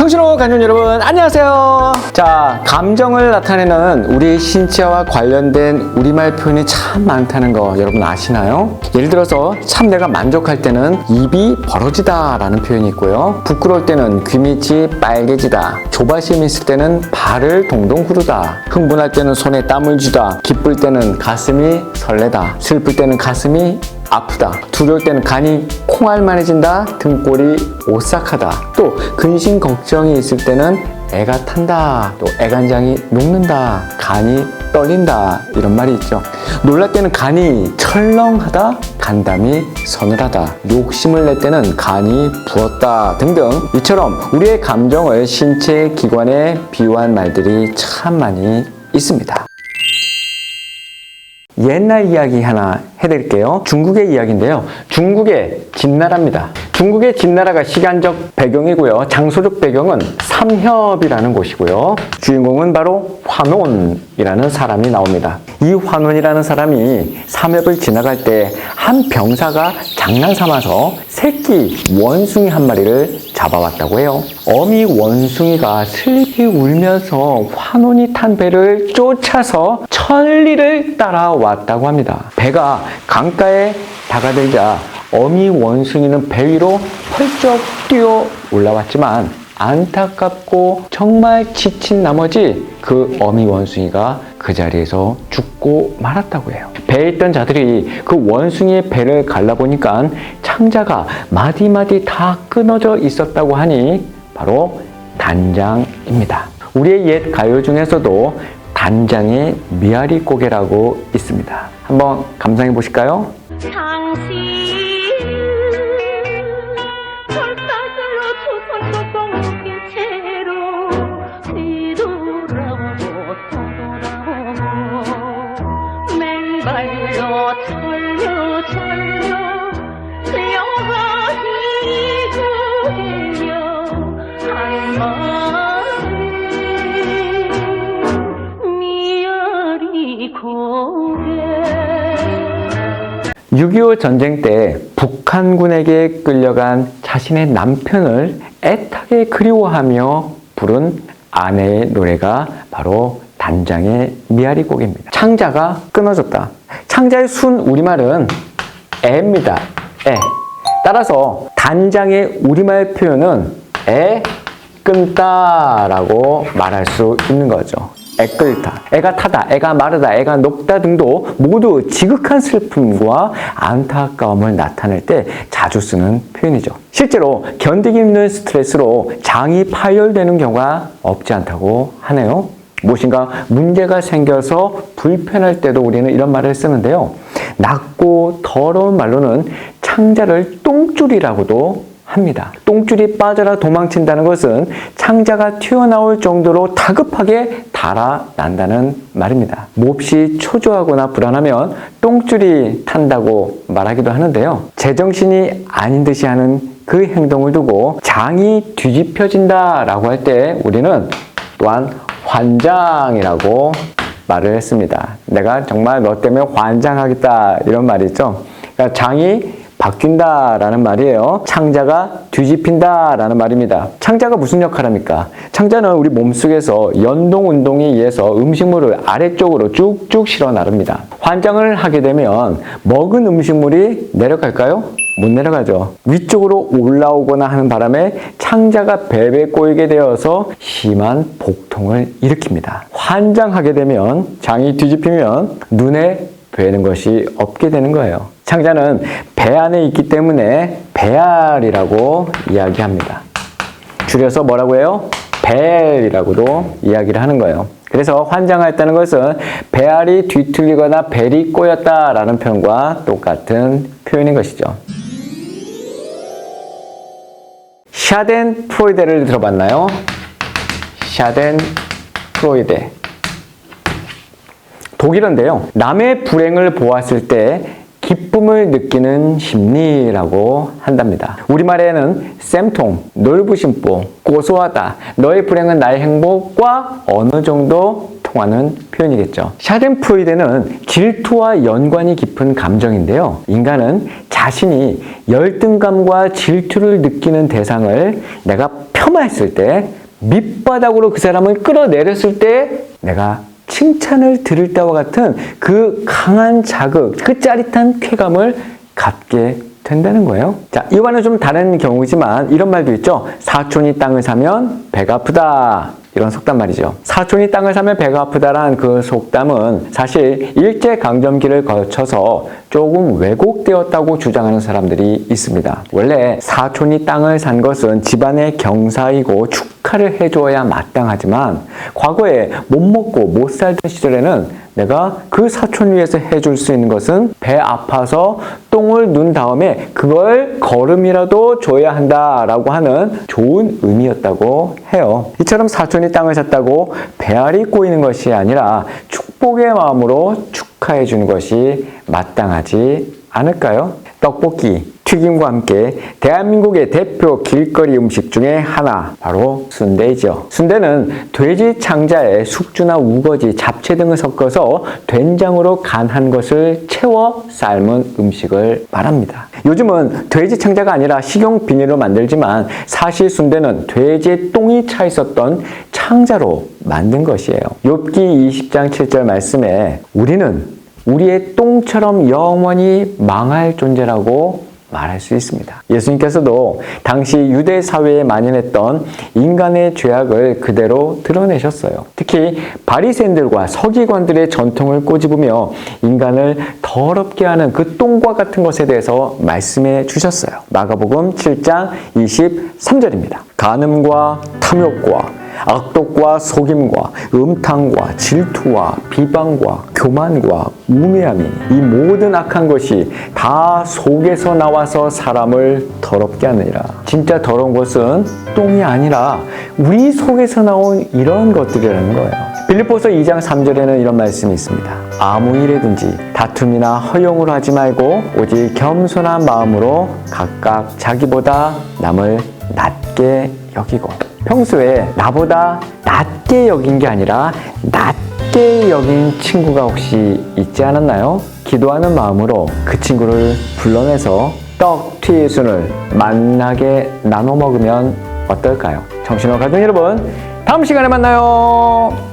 청신호 간전 여러분 안녕하세요. 자 감정을 나타내는 우리 신체와 관련된 우리말 표현이 참 많다는 거 여러분 아시나요? 예를 들어서 참 내가 만족할 때는 입이 벌어지다 라는 표현이 있고요. 부끄러울 때는 귀밑이 빨개지다. 조바심 있을 때는 발을 동동 구르다. 흥분할 때는 손에 땀을 쥐다. 기쁠 때는 가슴이 설레다. 슬플 때는 가슴이 아프다. 두려울 때는 간이 콩알만해진다. 등골이 오싹하다. 또 근심 걱정이 있을 때는 애가 탄다. 또 애간장이 녹는다. 간이 떨린다. 이런 말이 있죠. 놀랄 때는 간이 철렁하다. 간담이 서늘하다. 욕심을 낼 때는 간이 부었다. 등등. 이처럼 우리의 감정을 신체 기관에 비유한 말들이 참 많이 있습니다. 옛날 이야기 하나 해드릴게요. 중국의 이야기인데요. 중국의 진나라입니다. 중국의 진나라가 시간적 배경이고요. 장소적 배경은 삼협이라는 곳이고요. 주인공은 바로 환원이라는 사람이 나옵니다. 이 환원이라는 사람이 삼협을 지나갈 때 한 병사가 장난 삼아서 새끼 원숭이 한 마리를 잡아왔다고 해요. 어미 원숭이가 슬피 울면서 환원이 탄 배를 쫓아서 천리를 따라왔다고 합니다. 배가 강가에 다가들자 어미 원숭이는 배 위로 펄쩍 뛰어 올라왔지만 안타깝고 정말 지친 나머지 그 어미 원숭이가 그 자리에서 죽고 말았다고 해요. 배에 있던 자들이 그 원숭이의 배를 갈라보니까 창자가 마디마디 다 끊어져 있었다고 하니 바로 단장입니다. 우리의 옛 가요 중에서도 단장의 미아리 고개라고 있습니다. 한번 감상해 보실까요? 당신 맹발로 철려 철려 영원히 구해려 한마디 미아리 고개. 6.25 전쟁 때 북한군에게 끌려간 자신의 남편을 애타게 그리워하며 부른 아내의 노래가 바로 단장의 미아리 곡입니다. 창자가 끊어졌다. 창자의 순 우리말은 애입니다. 애. 따라서 단장의 우리말 표현은 애 끊다라고 말할 수 있는 거죠. 애 끓다, 애가 타다, 애가 마르다, 애가 녹다 등도 모두 지극한 슬픔과 안타까움을 나타낼 때 자주 쓰는 표현이죠. 실제로 견디기 힘든 스트레스로 장이 파열되는 경우가 없지 않다고 하네요. 무엇인가 문제가 생겨서 불편할 때도 우리는 이런 말을 쓰는데요. 낮고 더러운 말로는 창자를 똥줄이라고도 합니다. 똥줄이 빠져라 도망친다는 것은 창자가 튀어나올 정도로 다급하게 달아난다는 말입니다. 몹시 초조하거나 불안하면 똥줄이 탄다고 말하기도 하는데요. 제정신이 아닌 듯이 하는 그 행동을 두고 장이 뒤집혀진다 라고 할 때 우리는 또한 환장이라고 말을 했습니다. 내가 정말 너 때문에 환장하겠다 이런 말이죠. 그러니까 장이 바뀐다라는 말이에요. 창자가 뒤집힌다라는 말입니다. 창자가 무슨 역할을 합니까? 창자는 우리 몸속에서 연동 운동에 의해서 음식물을 아래쪽으로 쭉쭉 실어 나릅니다. 환장을 하게 되면 먹은 음식물이 내려갈까요? 못 내려가죠. 위쪽으로 올라오거나 하는 바람에 창자가 배배 꼬이게 되어서 심한 복통을 일으킵니다. 환장하게 되면 장이 뒤집히면 눈에 뵈는 것이 없게 되는 거예요. 창자는 배 안에 있기 때문에 배알이라고 이야기합니다. 줄여서 뭐라고 해요? 벨이라고도 이야기를 하는 거예요. 그래서 환장했다는 것은 배알이 뒤틀리거나 벨이 꼬였다라는 표현과 똑같은 표현인 것이죠. 샤덴 프로이데를 들어봤나요? 샤덴 프로이데. 독일어인데요. 남의 불행을 보았을 때 기쁨을 느끼는 심리라고 한답니다. 우리말에는 쌤통, 놀부심보, 고소하다, 너의 불행은 나의 행복과 어느 정도 통하는 표현이겠죠. 샤덴프로이드는 질투와 연관이 깊은 감정인데요. 인간은 자신이 열등감과 질투를 느끼는 대상을 내가 폄하했을 때 밑바닥으로 그 사람을 끌어내렸을 때 내가 칭찬을 들을 때와 같은 그 강한 자극, 그 짜릿한 쾌감을 갖게 된다는 거예요. 자, 이와는 좀 다른 경우지만 이런 말도 있죠. 사촌이 땅을 사면 배가 아프다. 이런 속담 말이죠. 사촌이 땅을 사면 배가 아프다란 그 속담은 사실 일제 강점기를 거쳐서 조금 왜곡되었다고 주장하는 사람들이 있습니다. 원래 사촌이 땅을 산 것은 집안의 경사이고 축 하를 해줘야 마땅하지만 과거에 못 먹고 못 살던 시절에는 내가 그 사촌 위해서 해줄 수 있는 것은 배 아파서 똥을 눈 다음에 그걸 걸음이라도 줘야 한다라고 하는 좋은 의미였다고 해요. 이처럼 사촌이 땅을 샀다고 배알이 꼬이는 것이 아니라 축복의 마음으로 축하해 주는 것이 마땅하지 않을까요? 떡볶이, 튀김과 함께 대한민국의 대표 길거리 음식 중에 하나 바로 순대이죠. 순대는 돼지 창자에 숙주나 우거지, 잡채 등을 섞어서 된장으로 간한 것을 채워 삶은 음식을 말합니다. 요즘은 돼지 창자가 아니라 식용 비닐로 만들지만 사실 순대는 돼지의 똥이 차 있었던 창자로 만든 것이에요. 욥기 20장 7절 말씀에 우리는 우리의 똥처럼 영원히 망할 존재라고 말할 수 있습니다. 예수님께서도 당시 유대 사회에 만연했던 인간의 죄악을 그대로 드러내셨어요. 특히 바리새인들과 서기관들의 전통을 꼬집으며 인간을 더럽게 하는 그 똥과 같은 것에 대해서 말씀해 주셨어요. 마가복음 7장 23절입니다. 간음과 탐욕과 악독과 속임과 음탕과 질투와 비방과 교만과 우매함이 이 모든 악한 것이 다 속에서 나와서 사람을 더럽게 하느니라. 진짜 더러운 것은 똥이 아니라 우리 속에서 나온 이런 것들이라는 거예요. 빌립보서 2장 3절에는 이런 말씀이 있습니다. 아무 일에든지 다툼이나 허용을 하지 말고 오직 겸손한 마음으로 각각 자기보다 남을 낮게 여기고 평소에 나보다 낮게 여긴 게 아니라 낮게 여긴 친구가 혹시 있지 않았나요? 기도하는 마음으로 그 친구를 불러내서 떡 튀 순을 만나게 나눠 먹으면 어떨까요? 정신을 가진 여러분, 다음 시간에 만나요.